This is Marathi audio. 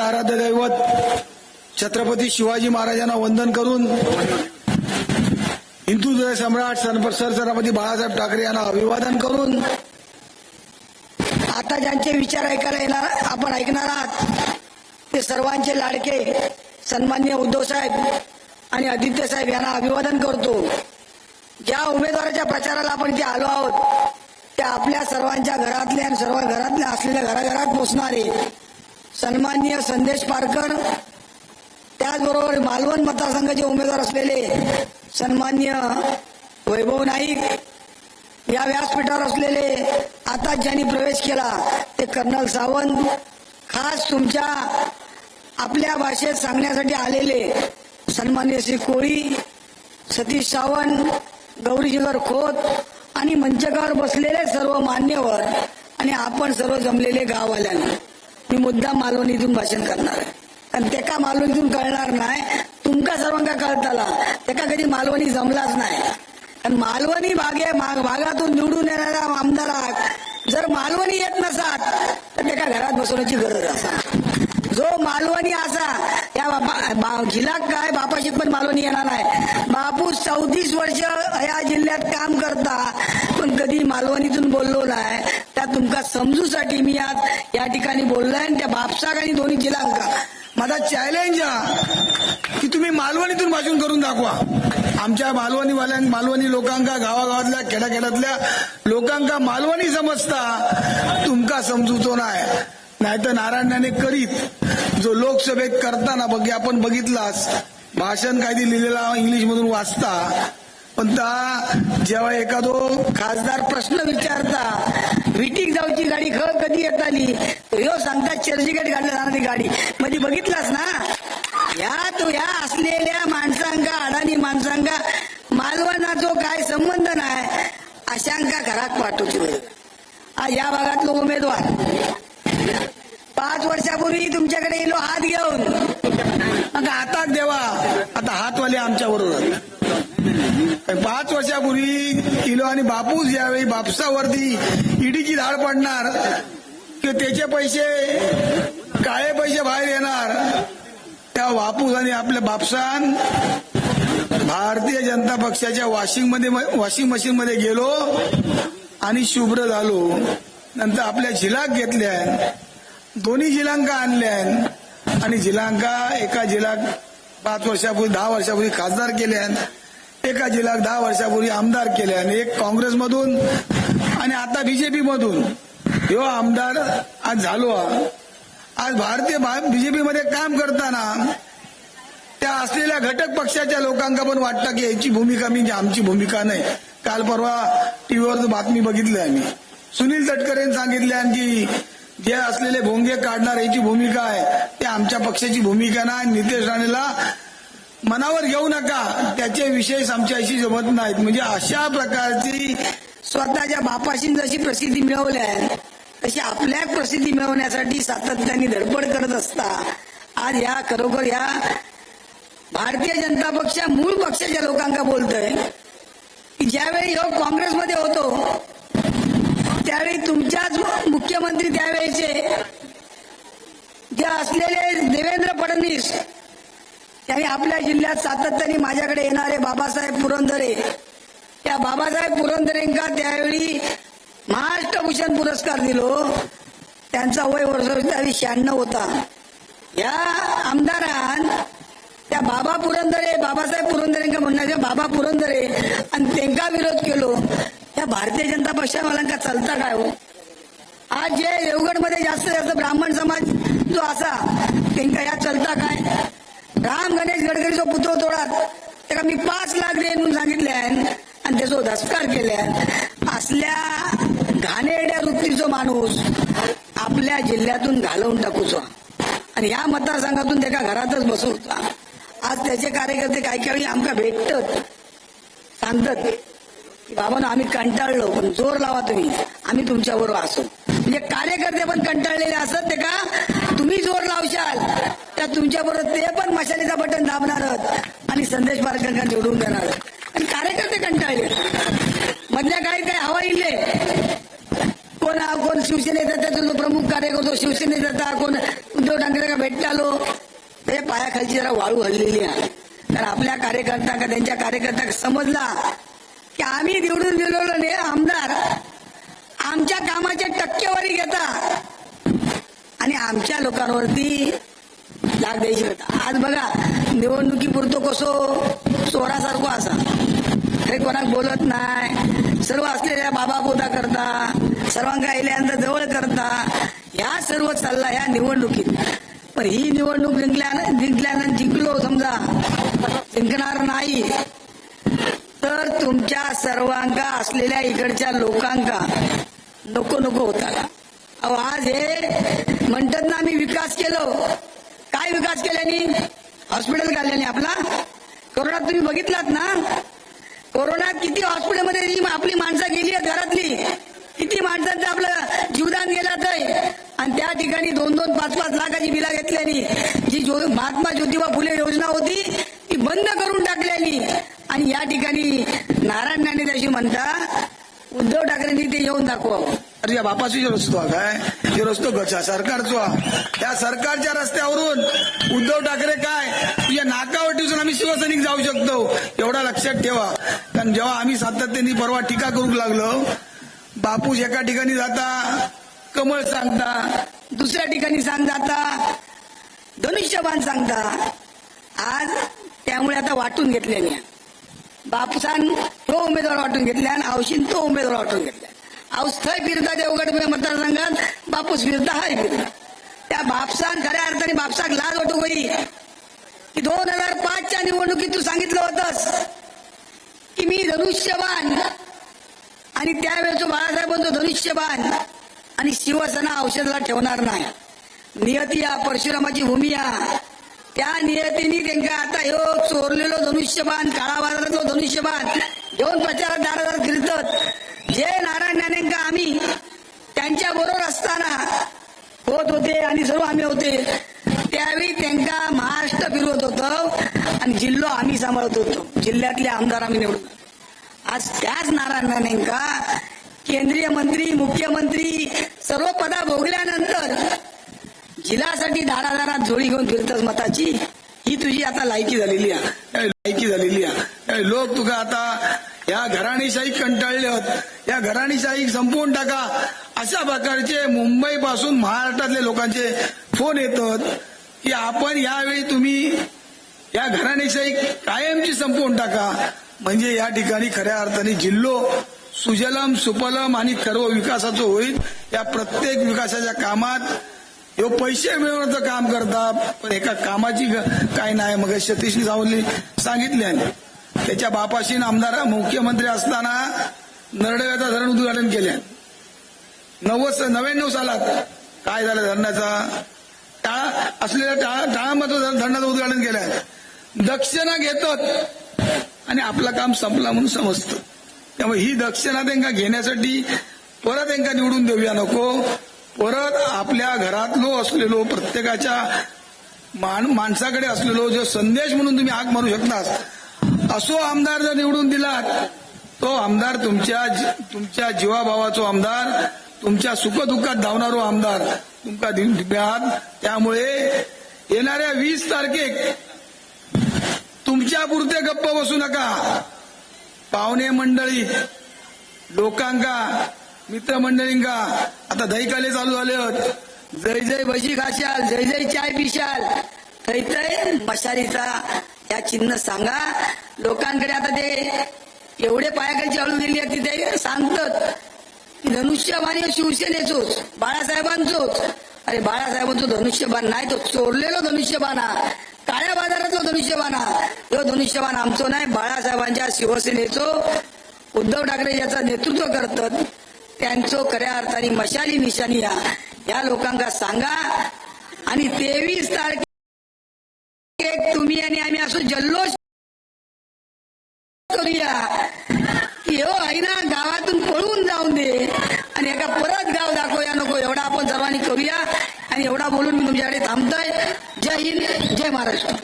आराध्य दैवत छत्रपती शिवाजी महाराजांना वंदन करून हिंदू सम्राट सर सरसेनापती बाळासाहेब ठाकरे यांना अभिवादन करून आता ज्यांचे विचार ऐकायला येणार आपण ऐकणार आहात ते सर्वांचे लाडके सन्मान्य उद्धव साहेब आणि आदित्य साहेब यांना अभिवादन करतो. ज्या उमेदवाराच्या प्रचाराला आपण इथे आलो आहोत त्या आपल्या सर्वांच्या घरातल्या आणि सर्व घरातल्या असलेल्या घराघरात पोचणारे सन्माननीय संदेश पारकर त्याचबरोबर मालवण मतदारसंघाचे उमेदवार असलेले सन्मान्य वैभव नाईक या व्यासपीठावर असलेले आता ज्यांनी प्रवेश केला ते कर्नल सावंत खास तुमच्या आपल्या भाषेत सांगण्यासाठी आलेले सन्मान्य श्री कोळी सतीश सावंत गौरीशंकर खोत आणि मंचकावर बसलेले सर्व मान्यवर आणि आपण सर्व जमलेले गाववाल्यांना. मी मुद्दा मालवणीतून भाषण करणार आहे. कारण ते मालवणीतून कळणार नाही तुमका सर्वांका कळताला. तेका कधी मालवणी जमलाच नाही. कारण मालवणी भागे भागातून निवडून येणाऱ्या आमदाराक जर मालवणी येत नसात तर त्याका घरात बसवण्याची गरज असा जो मालवणी असा या बापा काय बापाशी पण मालवणी येणार नाही. बापू चौतीस वर्ष या जिल्ह्यात काम करता पण कधी मालवणीतून बोललो नाही तुमका समजूसाठी मी आज या ठिकाणी बोललाय आणि त्या बापसाक आणि दोन्ही जिल्हांका माझा चॅलेंज हा की तुम्ही मालवणीतून भाषण करून दाखवा. आमच्या मालवणीवाल्या मालवणी लोकांका गावागावातल्या खेड्याखेड्यातल्या लोकांका मालवणी समजता तुमका समजूचो नाही नाहीतर नारायणाने करीत जो लोकसभेत करताना बघ आपण बघितलाच भाषण काहीतरी लिहिलेला इंग्लिश मधून वाचता पण जेव्हा एखादो खासदार प्रश्न विचारता विटीक जाऊची गाडी ख कधी येत आली? ह्यो सांगता चर्चगेट काढल्या जाणारी गाडी. मध्ये बघितलास ना? या तो या असलेल्या माणसांका अडाणी माणसांका मालवणाचो काय संबंध नाही अशांका घरात पाठवची गरज. या भागातलो उमेदवार. पाच वर्षापूर्वी तुमच्याकडे येलो हात घेऊन. हातात देवा आता हातवाले आमच्या बरोबर. पाच वर्षापूर्वी किलो आणि बापूस यावेळी बापसावरती ईडीची धाड पडणार त्याचे पैसे काळे पैसे बाहेर येणार. त्या बापूस आणि आपल्या बापसान भारतीय जनता पक्षाच्या वॉशिंगमध्ये वॉशिंग मशीन मध्ये गेलो आणि शुभ्र झालो. नंतर आपल्या झिलाक घेतल्या दोन्ही झिलांका आणल्या आणि झिलांका एका झिलाक पाच वर्षापूर्वी दहा वर्षापूर्वी खासदार केल्यान एका जिल्ह्यात दहा वर्षापूर्वी आमदार केले आणि एक काँग्रेसमधून आणि आता बीजेपी मधून ह्यो आमदार आज झालो आज भारतीय बीजेपी मध्ये काम करताना त्या असलेल्या घटक पक्षाच्या लोकांना पण वाटतं की याची भूमिका म्हणजे आमची भूमिका नाही. काल परवा टीव्हीवर बातमी बघितली आम्ही. सुनील तटकरेंनी सांगितले की जे असलेले भोंगे काढणार याची भूमिका आहे. ते आमच्या पक्षाची भूमिका नाही. नितेश राणेला मनावर घेऊ नका. त्याचे विषय आमच्याशी जमत नाहीत. म्हणजे अशा प्रकारची स्वतःच्या बापाशी जशी प्रसिद्धी मिळवल्या तशी आपल्या प्रसिद्धी मिळवण्यासाठी सातत्याने धडपड करत असता. आज ह्या खरोखर ह्या भारतीय जनता पक्ष मूळ पक्षाच्या लोकांका बोलतोय. की ज्यावेळी हो काँग्रेसमध्ये होतो त्यावेळी तुमच्याच मुख्यमंत्री त्यावेळेचे जे असलेले देवेंद्र फडणवीस त्यांनी आपल्या जिल्ह्यात सातत्याने माझ्याकडे येणारे बाबासाहेब पुरंदरे. त्या बाबासाहेब पुरंदरेंका त्यावेळी महाराष्ट्रभूषण पुरस्कार दिलो. त्यांचा वय वर्ष त्यावेळी शहाण्णव होता. या आमदारान त्या बाबा पुरंदरे बाबासाहेब पुरंदरेंका म्हणण्याच्या बाबा पुरंदरे आणि त्यांका विरोध केलो. त्या भारतीय जनता पक्षावाल्यांका चलता काय हो? आज जे देवगडमध्ये जास्त जास्त ब्राह्मण समाज जो असा त्यांका या चलता काय? राम गणेश गडकरीचा पुत्र तोडात. त्याला मी पाच लाख दे म्हणून सांगितले आणि त्याचा धस्कार केले असल्या घाणेरड्या वृत्तीचा माणूस आपल्या जिल्ह्यातून घालवून टाकूचो. आणि ह्या मतदारसंघातून त्याच्या घरातच बसवचा. आज त्याचे कार्यकर्ते काही काही आमका भेटतात. सांगतात की बाबा आम्ही कंटाळलो पण जोर लावा तुम्ही. आम्ही तुमच्याबरोबर असू म्हणजे कार्यकर्ते पण कंटाळलेले असत ते का? तुम्ही जोर लावशाल त्या तुमच्या बरोबर ते पण मशालीचा बटन दाबणार आणि संदेश पारकरांना निवडून देणार आणि कार्यकर्ते कंटाळले. मधल्या काही काही हवा येईल कोण कोण शिवसेनेचा त्याचा जो प्रमुख कार्यकर्तो शिवसेनेचा कोण उद्धव ठाकरे का भेटतालो. हे पायाखालची जरा वाळू हल्लेली आहे. तर आपल्या कार्यकर्त्यांका का त्यांच्या कार्यकर्त्यांका समजला? की आम्ही निवडून दिलेलो ने आमदार. आमच्या कामाच्या टक्केवारी घेता. आणि आमच्या लोकांवरती लाग द्यायची होता आज बघा निवडणुकीपुरतो कसो चोरासारखो असा. हे कोणाक बोलत नाही. सर्व असलेल्या बाबा बोधा करता सर्वांका आल्यानंतर जवळ करता. ह्या सर्व चालला ह्या निवडणुकीत. पण ही निवडणूक जिंकल्यानं जिंकल्यानं जिंकलो समजा जिंकणार नाही तर तुमच्या सर्वांका असलेल्या इकडच्या लोकांका नको नको होता अहो आज हे म्हणतात ना आम्ही विकास केलो. काय विकास केल्याने हॉस्पिटल काढल्याने आपला. कोरोनात तुम्ही बघितलात ना? कोरोनात किती हॉस्पिटलमध्ये आपली माणसं गेली आहेत घरातली. किती माणसांचं आपलं जीवदान गेलं आहे आणि त्या ठिकाणी दोन दोन पाच पाच लाखाची बिला घेतल्यानी जी जो महात्मा ज्योतिबा फुले योजना होती ती बंद करून टाकल्यानी आणि या ठिकाणी नारायण राणे अशी म्हणता उद्धव ठाकरेंनी ते येऊन दाखवावं. अरे या बापाची जो रस्तो काय? जो रस्तो गचा सरकारचो. त्या सरकारच्या रस्त्यावरून उद्धव ठाकरे काय? तुझ्या नाकावर ठेवून आम्ही शिवसैनिक जाऊ शकतो. एवढा लक्षात ठेवा. कारण जेव्हा आम्ही सातत्याने परवा टीका करू लागलो बापूस एका ठिकाणी जाता कमळ सांगता. दुसऱ्या ठिकाणी सांग जाता. धनुष्यबाण सांगता. आज त्यामुळे आता वाटून घेतल्याने बापसान तो उमेदवार वाटून घेतल्या आणि औशीन तो उमेदवार वाटून घेतल्या औस्थय थंय फिरता देवगड मतदारसंघात बापूस फिरता हाय फिरता त्या बापसान खऱ्या अर्थाने बापसाक लाज वाटू गई की दोन हजार पाचच्या निवडणुकीत तू सांगितलं होतंस की मी धनुष्यबाण. आणि त्यावेळेचं बाळासाहेबांचं धनुष्यबाण. आणि शिवसेना औषधाला ठेवणार नाही. नियती या परशुरामाची भूमी या त्या नियतीने त्यांना आता ह्यो चोरलेलो धनुष्यबाण काळा बाजारातलो धनुष्यबाण घेऊन प्रचार दारात फिरतत. जे नारायण राणेंका आम्ही त्यांच्या बरोबर असताना होत होते आणि सर्व आम्ही होते त्यावेळी त्यांना महाराष्ट्र फिरवत होतो आणि जिल्हा आम्ही सांभाळत होतो. जिल्ह्यातले आमदार आम्ही निवडून आज त्याच नारायण राणेंका केंद्रीय मंत्री मुख्यमंत्री सर्व पदा भोगल्यानंतर जिल्ह्यासाठी दारादारात जोडी घेऊन फिरतस मताची? ही तुझी आता लायकी झालेली आहे. लायकी झालेली आहे. लोक तुका आता या घराणीशाही कंटाळले होत. या घराणीशाही संपवून टाका. अशा प्रकारचे मुंबई पासून महाराष्ट्रातले लोकांचे फोन येतात की आपण यावेळी तुम्ही या घराणीशाही कायमची संपवून टाका. म्हणजे या ठिकाणी खऱ्या अर्थाने जिल्हो सुजलम सुपलम आणि सर्व विकासाचं होईल. या प्रत्येक विकासाच्या कामात ह्यो पैसे मिळवण्याचं काम करतात पण एका कामाची ग- काय नाही. मग सतीश सावली सांगितले त्याच्या बापाशी आमदार मुख्यमंत्री असताना नरडव्याचं धरण उद्घाटन केले नव्वद नव्याण्णव सालात काय झालं धरणाचा? टाळा असलेल्या टाळा टाळामध्ये धरणाचं उद्घाटन केलंय दक्षिणा घेतात आणि आपलं काम संपला म्हणून समजतं. त्यामुळे ही दक्षिणा त्यांना घेण्यासाठी परत त्यांना निवडून देऊया नको. परत आपल्या घरातलो असलेलो प्रत्येकाच्या मान माणसाकडे असलेलो जो संदेश म्हणून तुम्ही आग मारू शकता असो आमदार जर निवडून दिलात तो आमदार तुमच्या तुमच्या जीवाभावाचो आमदार तुमच्या सुखदुःखात धावणारो आमदार तुमका दिव्यात त्यामुळे येणाऱ्या वीस तारखेक तुमच्या पुरते गप्प बसू नका. पाहुणे मंडळी लोकांका मित्रमंडळींका आता दहीकाले चालू झाले आहेत जय जय भजी खाशाल जय जय चाय पिशाल. थै थै मशालीचा या चिन्ह सांगा. लोकांकडे आता ते एवढे पायाखालची चालू दिली आहे तिथे सांगतात की धनुष्यबाण शिवसेनेचोच बाळासाहेबांचोच अरे बाळासाहेबांचो धनुष्यबाण नाही तो चोरलेलो धनुष्यबाणा काळ्या बाजाराचा धनुष्यबाणा तो धनुष्यबाण आमचो नाही बाळासाहेबांच्या शिवसेनेचो. उद्धव ठाकरे याचं नेतृत्व करतात. त्यांचं खऱ्या अर्थाने मशाली निशाणी या. या लोकांना सांगा. आणि तेवीस तारखे तुम्ही आणि आम्ही असो जल्लोष करूया. की हो आहे ना गावातून पळून जाऊन दे. आणि एका परत गाव दाखवूया नको एवढा आपण सर्वांनी करूया. आणि एवढा बोलून मी तुमच्याकडे थांबतोय. जय हिंद जय महाराष्ट्र.